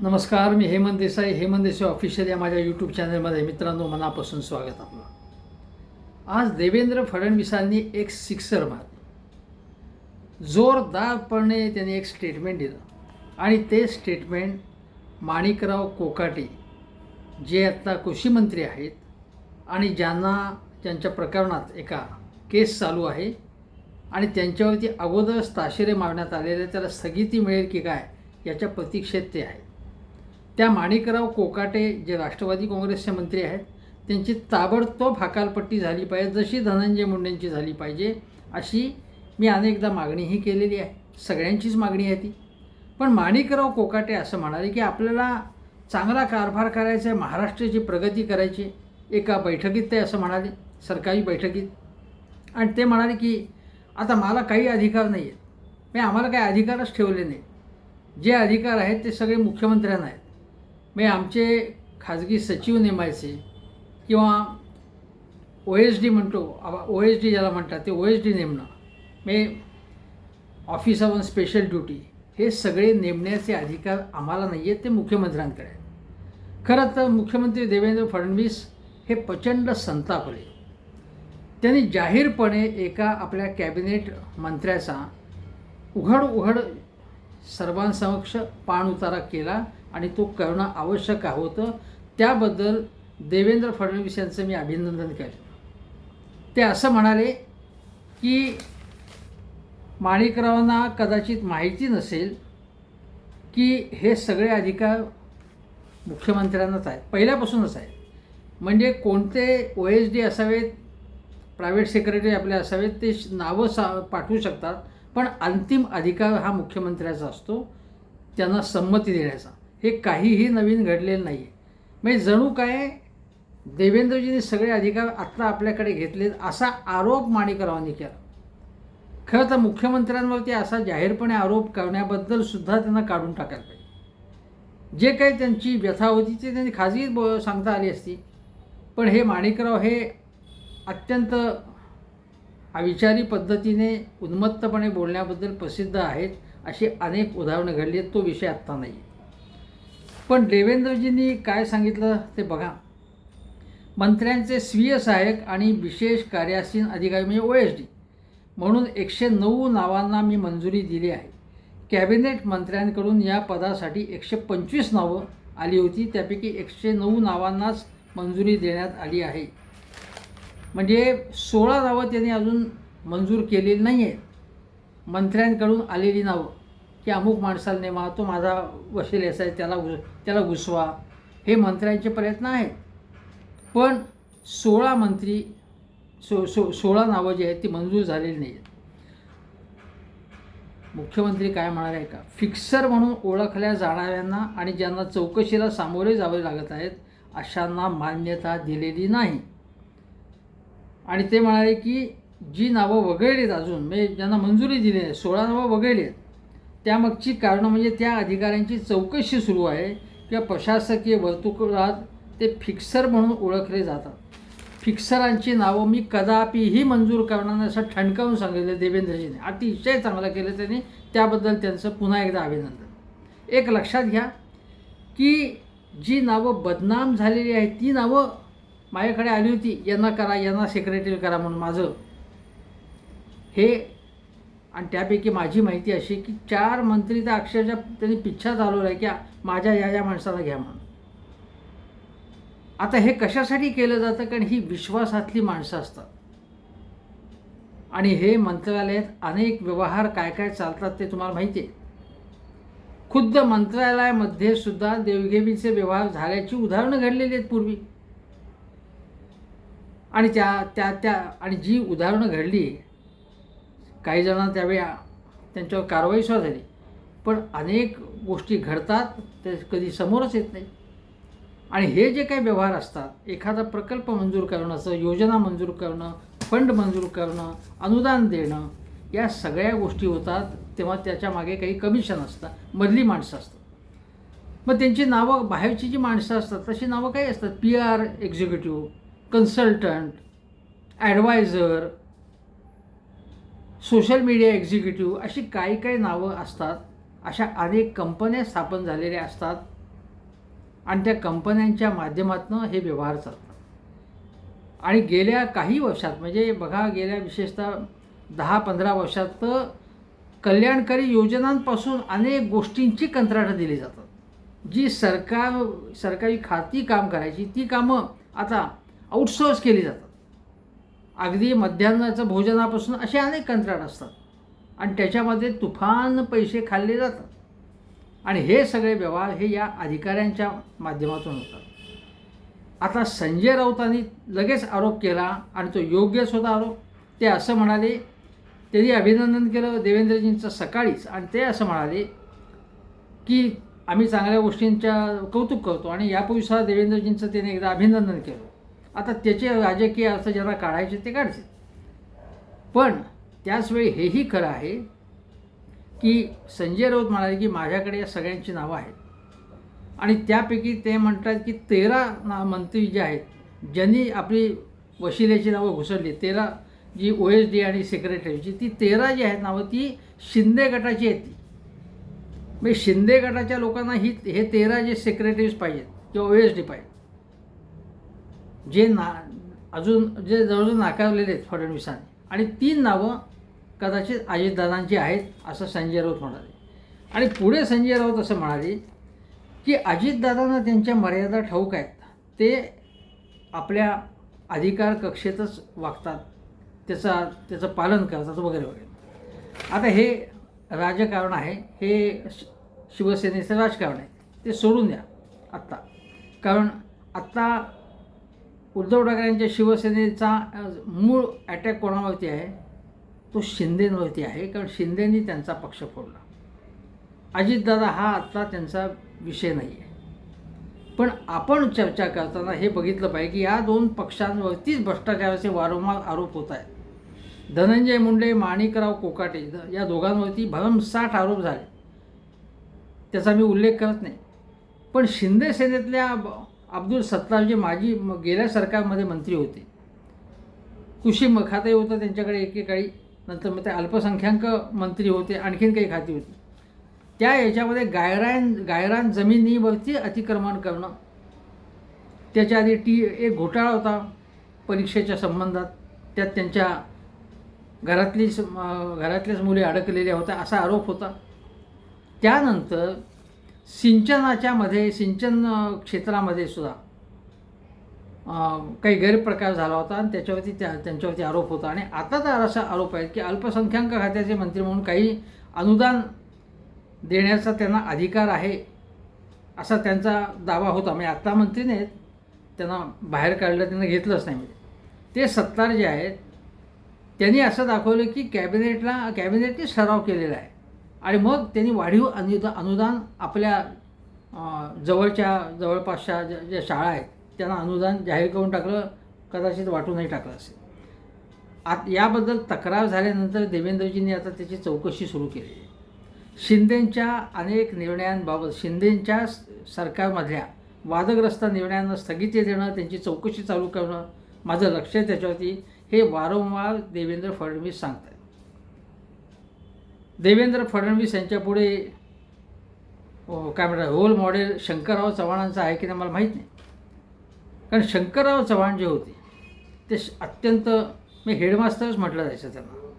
नमस्कार मी हेमंत देसाई हेमंत देसाई ऑफिशियल या माझ्या यूट्यूब चॅनलमध्ये मित्रांनो मनापासून स्वागत आपलं. आज देवेंद्र फडणवीसांनी एक सिक्सर मारली. जोरदारपणे त्यांनी एक स्टेटमेंट दिलं. आणि ते स्टेटमेंट माणिकराव कोकाटे जे आत्ता कृषीमंत्री आहेत आणि ज्यांना ज्यांच्या प्रकरणात एका केस चालू आहे आणि त्यांच्यावरती अगोदरच ताशेरे मारण्यात आलेले त्याला स्थगिती मिळेल की काय याच्या प्रतीक्षेत ते आहेत. त्या माणिकराव कोकाटे जे राष्ट्रवादी काँग्रेसचे मंत्री आहेत त्यांची ताबडतोब हकालपट्टी झाली पाहिजे जशी धनंजय मुंडेंची झाली पाहिजे अशी मी अनेकदा मागणीही केलेली आहे. सगळ्यांचीच मागणी आहे ती. पण माणिकराव कोकाटे असं म्हणाले की आपल्याला चांगला कारभार करायचा आहे महाराष्ट्राची प्रगती करायची एका बैठकीत ते असं म्हणाले सरकारी बैठकीत. आणि ते म्हणाले की आता मला काही अधिकार नाही आहेत मी आम्हाला काही अधिकारच ठेवले नाही जे अधिकार आहेत ते सगळे मुख्यमंत्र्यांना आहेत. मी आमचे खाजगी सचिव नेमायचे किंवा ओ एस डी म्हणतो ओ एस डी ज्याला म्हणतात ते ओ एस डी नेमणं. मी ऑफिस ऑन स्पेशल ड्युटी हे सगळे नेमण्याचे अधिकार आम्हाला नाही आहेत ते मुख्यमंत्र्यांकडे आहेत. खरं तर मुख्यमंत्री देवेंद्र फडणवीस हे प्रचंड संतापले. त्यांनी जाहीरपणे एका आपल्या कॅबिनेट मंत्र्याचा उघड उघड सर्वांसमक्ष पाणउतारा केला आणि तो करणं आवश्यक होतं त्याबद्दल देवेंद्र फडणवीस यांचं मी अभिनंदन केलं ते असं म्हणाले की माणिकरावांना कदाचित माहिती नसेल की हे सगळे अधिकार मुख्यमंत्र्यांनाच आहेत. पहिल्यापासूनच आहेत. म्हणजे कोणते ओ एस डी असावेत प्रायव्हेट सेक्रेटरी आपले असावेत ते श- नावं सा पाठवू शकतात. पण अंतिम अधिकार हा मुख्यमंत्र्याचा असतो. त्यांना संमती देण्याचा. हे काहीही नवीन घडलेलं नाही आहे म्हणजे जणू काय देवेंद्रजींनी सगळे अधिकार आत्ता आपल्याकडे घेतलेत असा आरोप माणिकरावांनी केला. खरं तर मुख्यमंत्र्यांवरती असा जाहीरपणे आरोप करण्याबद्दल सुद्धा त्यांना काढून टाकायला पाहिजे. जे काही त्यांची व्यथा होती ते त्यांनी खाजगी ब सांगता आली असती. पण हे माणिकराव हे अत्यंत अविचारी पद्धतीने उन्मत्तपणे बोलण्याबद्दल प्रसिद्ध आहेत अशी अनेक उदाहरणं घडली आहेत. तो विषय आत्ता नाही पण देवेंद्रजींनी काय सांगितलं ते बघा. मंत्र्यांचे स्वीय सहाय्यक आणि विशेष कार्यासीन अधिकारी म्हणजे ओ एस डी म्हणून एकशे नऊ नावांना मी मंजुरी दिली आहे. कॅबिनेट मंत्र्यांकडून या पदासाठी एकशे पंचवीस नावं आली होती. त्यापैकी एकशे नऊ नावांनाच मंजुरी देण्यात आली आहे. म्हणजे सोळा नावं त्यांनी अजून मंजूर केलेली नाही आहेत मंत्र्यांकडून आलेली नावं. की अमुक माणसाला नेमा तो माझा वशील याचा आहे त्याला घु त्याला घुसवा. हे मंत्र्यांचे प्रयत्न आहेत. पण सोळा मंत्री सो सो सोळा नावं जी आहेत ती मंजूर झालेली नाही आहेत मुख्यमंत्री काय म्हणाले का? फिक्सर म्हणून ओळखल्या जाणाऱ्यांना आणि ज्यांना चौकशीला सामोरे जावे लागत आहेत अशांना मान्यता दिलेली नाही. आणि ते म्हणाले की जी नावं वगळली आहेत अजून म्हणजे ज्यांना मंजुरी दिली आहे सोळा नावं वगळली आहेत त्यामागची कारणं म्हणजे त्या अधिकाऱ्यांची चौकशी सुरू आहे किंवा प्रशासकीय वर्तुळात ते फिक्सर म्हणून ओळखले जातात. फिक्सरांची नावं मी कदापिही मंजूर करणार नाही असं ठणकावून सांगितलं देवेंद्रजीने. अतिशय चांगलं केलं त्यांनी. त्याबद्दल त्यांचं पुन्हा एकदा अभिनंदन. एक लक्षात घ्या की जी नावं बदनाम झालेली आहेत ती नावं माझ्याकडे आली होती. यांना करा यांना सेक्रेटरी करा म्हणून माझं. हे आणि त्यापैकी माझी माहिती अशी की चार मंत्री तर अक्षरशः त्यांनी पिच्छा चालवला आहे की माझ्या या या माणसाला घ्या म्हणून. आता हे कशासाठी केलं जातं? कारण ही विश्वासातली माणसं असतात. आणि हे मंत्रालयात अनेक व्यवहार काय काय चालतात ते तुम्हाला माहिती आहे. खुद्द मंत्रालयामध्ये सुद्धा देवघेवीचे व्यवहार झाल्याची उदाहरणं घडलेली आहेत पूर्वी. आणि त्या त्या त्या आणि जी उदाहरणं घडली काही जणांना त्यावेळी त्यांच्यावर कारवाई सुद्धा झाली. पण अनेक गोष्टी घडतात ते कधी समोरच येत नाही. आणि हे जे काही व्यवहार असतात एखादा प्रकल्प मंजूर करणं असं योजना मंजूर करणं फंड मंजूर करणं अनुदान देणं या सगळ्या गोष्टी होतात तेव्हा त्याच्यामागे काही कमिशन असतं मधली माणसं असतात. मग त्यांची नावं बाहेरची जी माणसं असतात तशी नावं काही असतात? P R executive consultant adviser social media executive अशी काही काही नावं असतात अशा अनेक कंपन्या स्थापन झालेल्या असतात आणि त्या कंपन्यांच्या माध्यमातून हे व्यवहार चालतात. आणि गेल्या काही वर्षात म्हणजे बघा गेल्या विशेषतः दहा पंधरा वर्षात तर कल्याणकारी योजनांपासून अनेक गोष्टींची कंत्राटं दिली जातात. जी सरकार सरकारी खाती काम करायची ती कामं आता आउटसोर्स केली जातात. अगदी मध्यान्नाचं भोजनापासून असे अनेक कंत्राट असतात. आणि त्याच्यामध्ये तुफान पैसे खाल्ले जातात. आणि हे सगळे व्यवहार हे या अधिकाऱ्यांच्या माध्यमातून होतात. आता संजय राऊतांनी लगेच आरोप केला आणि तो योग्यच होता आरोप. ते असं म्हणाले त्यांनी अभिनंदन केलं देवेंद्रजींचं सकाळीच. आणि ते असं म्हणाले की आम्ही चांगल्या गोष्टींच्या कौतुक करतो आणि यापूर्वी सुद्धा देवेंद्रजींचं त्याने एकदा अभिनंदन केलं. आता त्याचे राजकीय अर्थ ज्यांना काढायचे ते काढतील पण त्याचवेळी हेही खरं आहे की संजय राऊत म्हणाले की माझ्याकडे या सगळ्यांची नावं आहेत. आणि त्यापैकी ते म्हणतात की तेरा ना मंत्री जे आहेत ज्यांनी आपली वशिलेची नावं घुसरली तेरा जी ओ एस डी आणि सेक्रेटरीची ती तेरा जी आहेत नावं ती शिंदे गटाची आहेत ती. म्हणजे शिंदे गटाच्या लोकांना ही हे तेरा जे सेक्रेटरीज पाहिजेत किंवा ओ एस डी पाहिजे जे ना अजून जे जवळजवळ नाकारलेले आहेत फडणवीसांनी. आणि तीन नावं कदाचित अजितदादांची आहेत असं संजय राऊत म्हणाले. आणि पुढे संजय राऊत असं म्हणाले की अजितदादांना त्यांच्या मर्यादा ठाऊक आहेत. ते आपल्या अधिकार कक्षेतच वागतात. त्याचा त्याचं पालन करतात वगैरे वगैरे. आता हे राजकारण आहे. हे शि- शिवसेनेचं राजकारण आहे. ते सोडून द्या आत्ता. कारण आत्ता उद्धव ठाकरेंच्या शिवसेनेचा मूळ अटॅक कोणावरती आहे? तो शिंदेंवरती आहे कारण शिंदेनी त्यांचा पक्ष फोडला. अजितदादा हा आत्ता त्यांचा विषय नाही आहे पण आपण चर्चा करताना हे बघितलं पाहिजे की या दोन पक्षांवरतीच भ्रष्टाचाराचे वारंवार आरोप होत आहेत. धनंजय मुंडे माणिकराव कोकाटे या दोघांवरती भरमसाठ आरोप झाले. त्याचा मी उल्लेख करत नाही. पण शिंदे सेनेतल्या अब्दुल सत्तार जे माजी म- गेल्या सरकारमध्ये मंत्री होते. कृषी म- खाते होतं त्यांच्याकडे एकेकाळी. नंतर मग ते अल्पसंख्याक मंत्री होते आणखीन काही खाती होती. त्या याच्यामध्ये गायरान गायरान जमिनीवरती अतिक्रमण करणं. त्याच्या आधी टी एक घोटाळा होता परीक्षेच्या संबंधात. त्यात त्यांच्या घरातलीच घरातल्याच मुली अडकलेल्या होत्या असा आरोप होता. त्यानंतर सिंचनाच्या मध्ये सिंचन क्षेत्रामध्ये सुद्धा काही गैरप्रकार झाला होता आणि त्याच्यावरती त्या त्यांच्यावरती आरोप होता. आणि आता तर असा आरोप आहे की अल्पसंख्याक खात्याचे मंत्री म्हणून काही अनुदान देण्याचा त्यांना अधिकार आहे असा त्यांचा दावा होता. म्हणजे आत्ता मंत्री नाहीत त्यांना बाहेर काढलं त्यांना घेतलंच नाही. म्हणजे ते सत्तार जे आहेत त्यांनी असं दाखवलं की कॅबिनेटला कॅबिनेटने सराव केलेला आहे. आणि मग त्यांनी वाढीव अनुदा अनुदान आपल्या जवळच्या जवळपासच्या ज्या ज्या शाळा आहेत त्यांना अनुदान जाहीर करून टाकलं कदाचित वाटूनही टाकलं असेल. आत याबद्दल तक्रार झाल्यानंतर देवेंद्रजींनी आता त्याची चौकशी सुरू केली. आहे शिंदेंच्या अनेक निर्णयांबाबत शिंदेंच्या सरकारमधल्या वादग्रस्त निर्णयांना स्थगिती देणं त्यांची चौकशी चालू करणं माझं लक्ष आहे त्याच्यावरती हे वारंवार देवेंद्र फडणवीस सांगतात देवेंद्र फडणवीस यांच्यापुढे काय म्हणतात रोल मॉडेल शंकरराव चव्हाणांचं आहे की नाही मला माहीत नाही. कारण शंकरराव चव्हाण जे होते ते श- अत्यंत मी हेडमास्टरच म्हटलं जायचं त्यांना.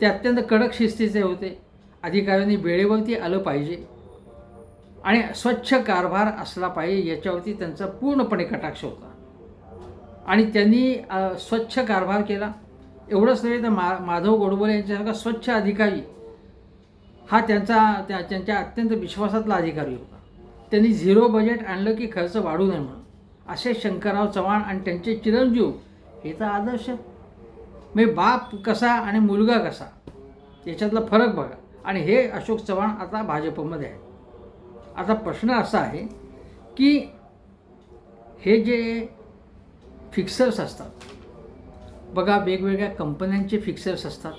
ते अत्यंत कडक शिस्तीचे होते. अधिकाऱ्यांनी वेळेवरती आलं पाहिजे. आणि स्वच्छ कारभार असला पाहिजे याच्यावरती त्यांचा पूर्णपणे कटाक्ष होता. आणि त्यांनी स्वच्छ कारभार केला. एवढंच नव्हे तर मा माधव गोडबोले यांच्यासारखा स्वच्छ अधिकारी हा त्यांचा त्या त्यांच्या अत्यंत विश्वासातला अधिकारी होता. त्यांनी झिरो बजेट आणलं की खर्च वाढू नये म्हणून. असे शंकरराव चव्हाण आणि त्यांचे चिरंजीव हे तर आदर्श? म्हणजे बाप कसा आणि मुलगा कसा? याच्यातला फरक बघा. आणि हे अशोक चव्हाण आता भाजपमध्ये आहे आता प्रश्न असा आहे की हे जे फिक्सर्स असतात बघा वेगवेगळ्या कंपन्यांचे फिक्सर्स असतात.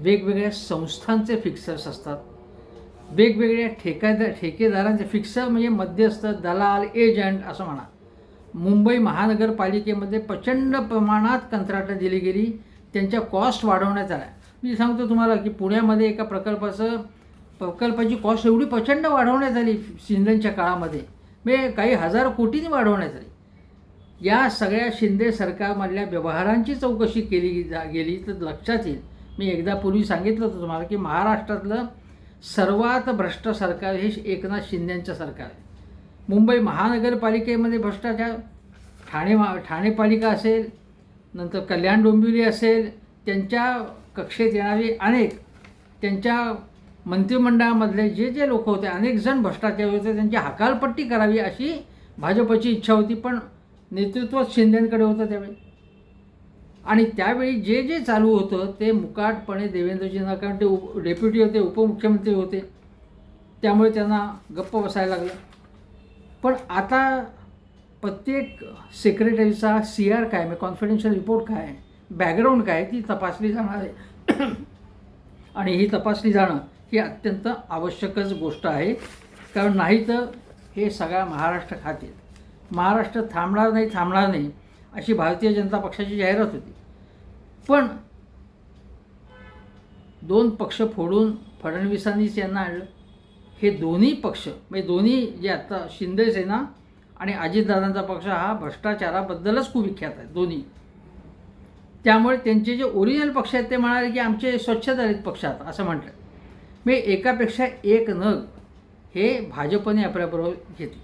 वेगवेगळ्या संस्थांचे फिक्सर्स असतात. वेगवेगळ्या ठेकेदार ठेकेदारांचे फिक्सर म्हणजे मध्यस्थ दलाल एजंट असं म्हणा. मुंबई महानगरपालिकेमध्ये प्रचंड प्रमाणात कंत्राटं दिली गेली. त्यांच्या कॉस्ट वाढवण्यात आल्या. मी सांगतो तुम्हाला की पुण्यामध्ये एका प्रकल्पाचं प्रकल्पाची कॉस्ट एवढी प्रचंड वाढवण्यात आली शिंदेच्या काळामध्ये. म्हणजे काही हजार कोटींनी वाढवण्यात आली. या सगळ्या शिंदे सरकारमधल्या व्यवहारांची चौकशी केली जा गेली तर लक्षात येईल. मी एकदा पूर्वी सांगितलं होतं तुम्हाला की महाराष्ट्रातलं सर्वात भ्रष्ट सरकार हे एकनाथ शिंदेंचं सरकार आहे. मुंबई महानगरपालिकेमध्ये भ्रष्टाचार ठाणे मा ठाणे पालिका असेल नंतर कल्याण डोंबिवली असेल त्यांच्या कक्षेत येणारे अनेक त्यांच्या मंत्रिमंडळामधले जे जे लोक होते अनेक जण भ्रष्टाचारी होते त्यांची हकालपट्टी करावी अशी भाजपची इच्छा होती पण नेतृत्व शिंद्यांकडे होतं त्यावेळी. आणि त्यावेळी जे जे चालू होतं ते मुकाटपणे देवेंद्रजींना कारण ते उप डेप्युटी होते उपमुख्यमंत्री होते. त्यामुळे त्यांना गप्प बसायला लागलं. पण आता प्रत्येक सेक्रेटरीचा सी आर काय म्हणजे कॉन्फिडेन्शियल रिपोर्ट काय आहे बॅकग्राऊंड काय आहे ती तपासली जाणार आहे. आणि ही तपासली जाणं ही अत्यंत आवश्यकच गोष्ट आहे. कारण नाही तर हे सगळ्या महाराष्ट्र खातील. महाराष्ट्र थांबणार नाही थांबणार नाही. अशी भारतीय जनता पक्षाची जाहिरात होती. पण दोन पक्ष फोडून फडणवीसांनीच यांना आणलं. हे दोन्ही पक्ष म्हणजे दोन्ही जे आता शिंदेसेना आणि अजितदादांचा पक्ष हा भ्रष्टाचाराबद्दलच खूप विख्यात आहे दोन्ही. त्यामुळे त्यांचे जे ओरिजिनल पक्ष आहेत ते म्हणाले की आमचे स्वच्छदलित पक्ष आहेत असं म्हटलं. मी एकापेक्षा एक नग हे भाजपने आपल्याबरोबर घेतले.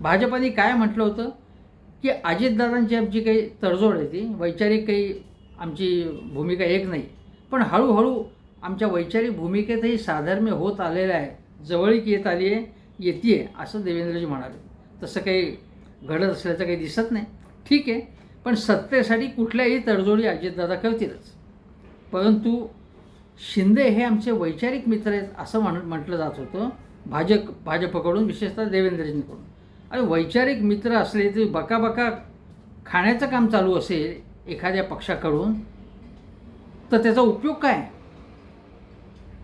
भाजपने काय म्हटलं होतं? की अजितदादांची आमची काही तडजोड आहे ती. वैचारिक काही आमची भूमिका एक नाही. पण हळूहळू आमच्या वैचारिक भूमिकेतही साधर्म्य होत आलेलं आहे. जवळीक येत आली आहे येते आहे असं देवेंद्रजी म्हणाले. तसं काही घडत असल्याचं काही दिसत नाही. ठीक आहे पण सत्तेसाठी कुठल्याही तडजोडी अजितदादा करतीलच. परंतु शिंदे हे आमचे वैचारिक मित्र आहेत असं म्हण म्हटलं जात होतं. भाजप भाजपकडून विशेषतः देवेंद्रजींकडून. आणि वैचारिक मित्र असले तरी बकाबका खाण्याचं काम चालू असेल एखाद्या पक्षाकडून तर त्याचा उपयोग काय?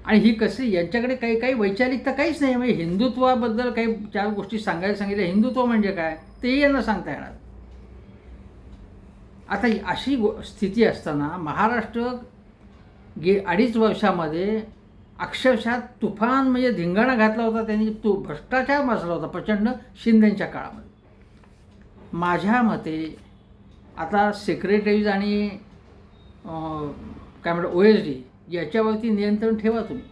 आणि ही कशी यांच्याकडे काही काही वैचारिकता काहीच नाही. म्हणजे हिंदुत्वाबद्दल काही चार गोष्टी सांगायला सांगितल्या. हिंदुत्व म्हणजे काय? तेही यांना सांगता येणार. आता अशी गो स्थिती असताना महाराष्ट्र गे अडीच वर्षामध्ये अक्षरशः तुफान म्हणजे धिंगाणा घातला होता त्यांनी तो भ्रष्टाचार माजला होता प्रचंड शिंदेच्या काळामध्ये. माझ्या मते आता सेक्रेटरीज आणि काय म्हणतात ओ एस डी याच्यावरती नियंत्रण ठेवा तुम्ही.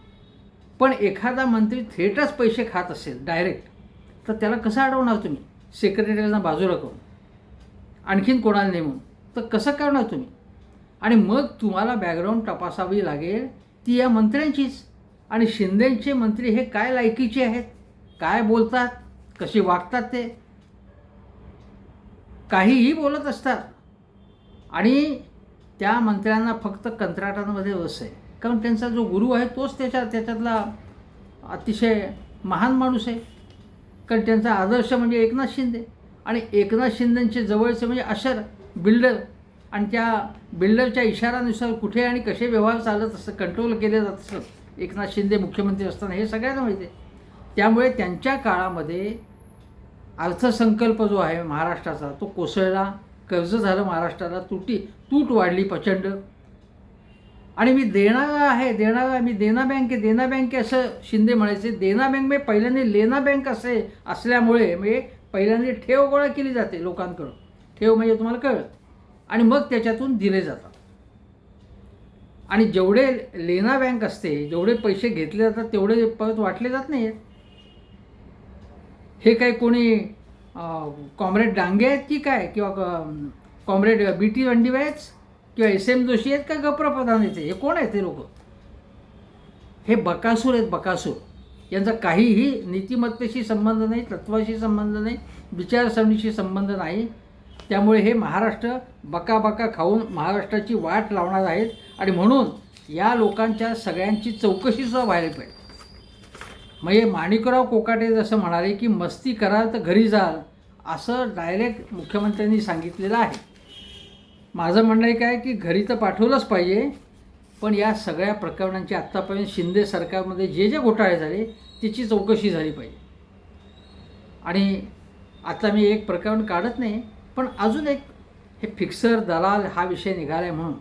पण एखादा मंत्री थेटच पैसे खात असेल डायरेक्ट तर त्याला कसं अडवणार तुम्ही? सेक्रेटरीजना बाजूला करून. आणखीन कोणाला नेमून तर कसं करणार तुम्ही? आणि मग तुम्हाला बॅकग्राऊंड तपासावी लागेल ती या मंत्र्यांचीच. आणि शिंदेंचे मंत्री हे काय लायकीचे आहेत? काय बोलतात? कसे वागतात ते? काहीही बोलत असतात. आणि त्या मंत्र्यांना फक्त कंत्राटांमध्ये रस आहे. कारण त्यांचा जो गुरु आहे तोच त्याच्या त्याच्यातला अतिशय महान माणूस आहे. कारण त्यांचा आदर्श म्हणजे एकनाथ शिंदे. आणि एकनाथ शिंदेंचे जवळचे म्हणजे अशर बिल्डर. आणि त्या बिल्डरच्या इशारानुसार कुठे आणि कसे व्यवहार चालत असतं कंट्रोल केले जात असत एकनाथ शिंदे मुख्यमंत्री असताना हे सगळ्यांना माहिती आहे. त्यामुळे त्यांच्या काळामध्ये अर्थसंकल्प जो आहे महाराष्ट्राचा तो कोसळला कर्ज झालं महाराष्ट्राला तुटी तूट वाढली प्रचंड. आणि मी देणारा आहे देणारा मी देना बँक आहे देना बँक आहे असं शिंदे म्हणायचे. देना बँक म्हणजे पहिल्यांदा लेना बँक असे असल्यामुळे म्हणजे पहिल्यांदा ठेव गोळा केली जाते लोकांकडून. ठेव म्हणजे तुम्हाला कळत. आणि मग त्याच्यातून दिले जातात. आणि जेवढे लेना बँक असते जेवढे पैसे घेतले जातात तेवढे परत वाटले जात नाही हे काही कोणी कॉम्रेड डांगे आहेत की काय? किंवा कॉम्रेड बी टी वंडीवायच किंवा एस एम जोशी आहेत का गप्रप्रधान येते हे कोण आहेत ते लोक? हे बकासूर आहेत बकासूर. यांचा काहीही नीतिमत्तेशी संबंध नाही तत्वाशी संबंध नाही विचारसरणीशी संबंध नाही. त्यामुळे हे महाराष्ट्र बका बका खाऊन महाराष्ट्राची वाट लावणार आहेत. आणि म्हणून या लोकांच्या सगळ्यांची चौकशीसुद्धा व्हायला पाहिजे. म्हणजे माणिकराव कोकाटे जसं म्हणाले की मस्ती कराल तर घरी जाल असं डायरेक्ट मुख्यमंत्र्यांनी सांगितलेलं आहे. माझं म्हणणं आहे काय की घरी तर पाठवलंच पाहिजे पण या सगळ्या प्रकरणांची आत्तापर्यंत शिंदे सरकारमध्ये जे जे घोटाळे झाले त्याची चौकशी झाली पाहिजे. आणि आता मी एक प्रकरण काढत नाही पण अजून एक हे फिक्सर दलाल हा विषय निघाला आहे म्हणून.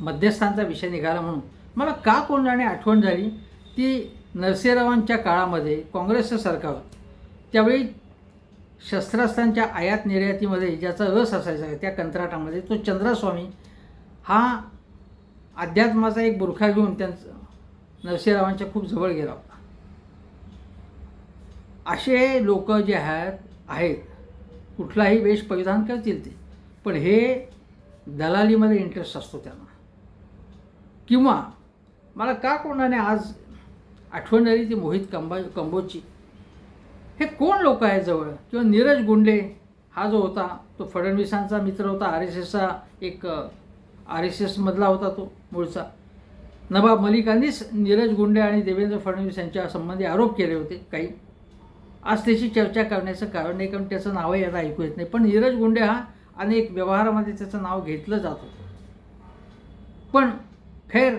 मध्यस्थांचा विषय निघाला म्हणून. मला का कोणाने आठवण झाली? ती नरसेरावांच्या काळामध्ये काँग्रेसचं सरकार त्यावेळी शस्त्रास्त्रांच्या आयात निर्यातीमध्ये ज्याचा रस असायचा त्या कंत्राटामध्ये तो चंद्रास्वामी हा अध्यात्माचा एक बुरखा घेऊन त्यांचं नरसिंहरावांच्या खूप जवळ गेला होता. असे लोक जे आहेत आहेत कुठलाही वेश परिधान करतील ते. पण हे दलालीमध्ये इंटरेस्ट असतो त्यांना. किंवा मला का कोणाने आज आठवण आली ती मोहित कंबा कंबोची? हे कोण लोक आहेत जवळ? किंवा नीरज गुंडे हा जो होता तो फडणवीसांचा मित्र होता आर एस एसचा एक आर एस एसमधला होता तो मूळचा. नवाब मलिकांनीच नीरज गुंडे आणि देवेंद्र फडणवीस यांच्या संबंधी आरोप केले होते काही. आज त्याची चर्चा करण्याचं कारण नाही कारण त्याचं नावही आता ऐकू येत नाही. पण नीरज गुंडे हा अनेक व्यवहारामध्ये त्याचं नाव घेतलं जात होतं. पण खैर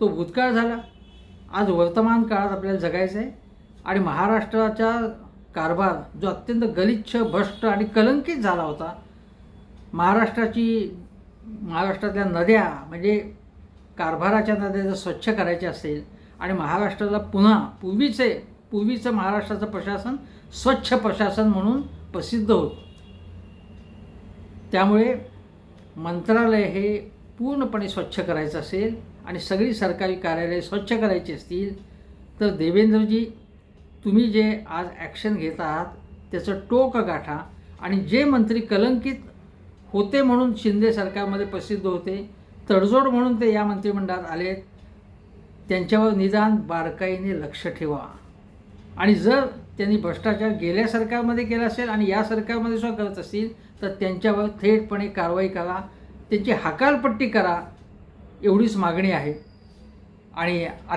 तो भूतकाळ झाला. आज वर्तमान काळात आपल्याला जगायचं आहे. आणि महाराष्ट्राचा कारभार जो अत्यंत गलिच्छ भ्रष्ट आणि कलंकित झाला होता महाराष्ट्राची महाराष्ट्रातल्या नद्या म्हणजे कारभाराच्या नद्या जर स्वच्छ करायच्या असेल आणि महाराष्ट्राला पुन्हा पूर्वीचे पूर्वीचं महाराष्ट्राचं प्रशासन स्वच्छ प्रशासन म्हणून प्रसिद्ध होतं. त्यामुळे मंत्रालय हे पूर्णपणे स्वच्छ करायचं असेल आणि सगळी सरकारी कार्यालये स्वच्छ करायची असतील तर देवेंद्रजी तुम्ही जे आज ॲक्शन घेत आहात त्याचं टोक गाठा आणि जे मंत्री कलंकित होते म्हणून शिंदे सरकारमध्ये प्रसिद्ध होते तडजोड म्हणून ते या मंत्रिमंडळात आले त्यांच्यावर निदान बारकाईने लक्ष ठेवा. आणि जर त्यांनी भ्रष्टाचार गेल्या सरकारमध्ये केला असेल आणि या सरकारमध्ये सुद्धा करत असतील तर त्यांच्यावर थेटपणे कारवाई करा. त्यांची हकालपट्टी करा एवढीच मागणी आहे. आणि